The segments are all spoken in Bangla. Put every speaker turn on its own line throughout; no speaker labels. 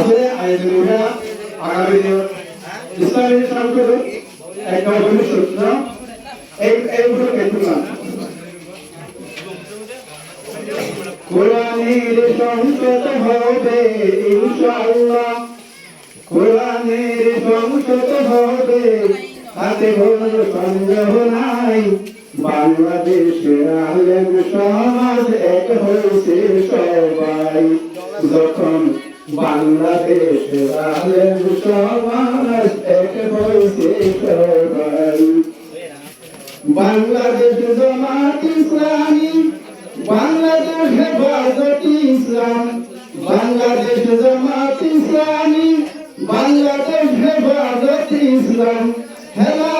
আসলে আইনজীবীরা আগামী দিন ইসলামী সংসদ একটা ভবিষ্যৎ এই এইগুলো পেতুলাম কোরআনের সংসদ হবে, ইনশাআল্লাহ। কোরআনের সংসদ হবে, তাতে কোনো সন্দেহ নাই। বাংলাদেশের আলেম সমাজ এক হয়েছে সবাই। যখন বাংলাদেশের আলেম সমাজ এক হয়েছে সবাই বাংলাদেশ জামাত ইসলামী, বাংলাদেশ হেফাজত ইসলাম। বাংলাদেশ জামাত ইসলামী, বাংলাদেশ হেফাজত ইসলাম। হেলাফতে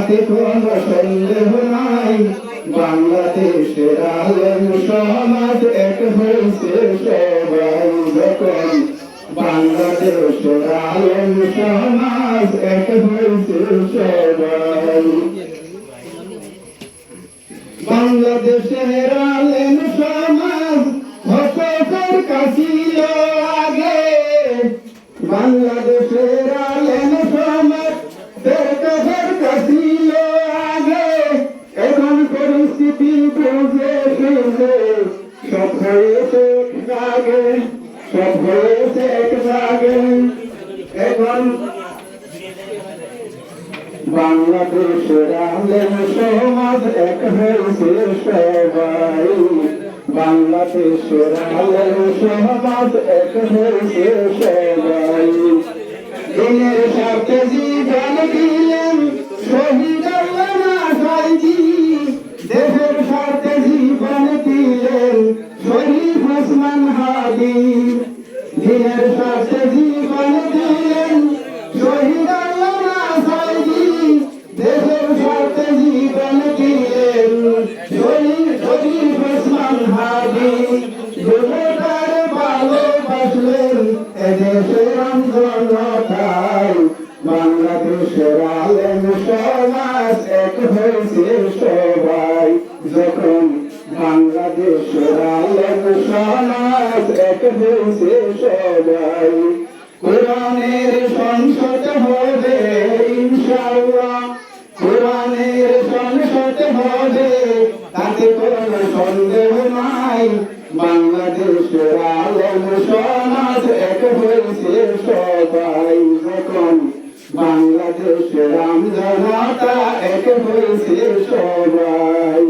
তাতে কোনো সন্দেহ নাই বাংলাদেশের আলেম সমাজ, এক হয়েছে সবাই যখন বাংলাদেশের আলেম সমাজ এক হয়েছে সবাই। বুঝে শুনে সব হয়েছে আগে, সব হয়েছে আগে। এখন বাংলাদেশের আলেম সমাজ এক হয়েছে সবাই। বাংলাদেশের আন্দোলনতাই বাংলাদেশের আলেম সমাজ এক হয়েছে সবাই। যখন বাংলাদেশের আলেম সমাজ এক হয়েছে সবাই, কোরআনের সংসদ হবে কোরআনের সংসদ হবে, তাতে কোনো সন্দেহ নাই। বাংলাদেশের আলম সমাজ এক হয়েছে সবাই যখন। বাংলাদেশের আমজনতা এক হয়েছে সবাই।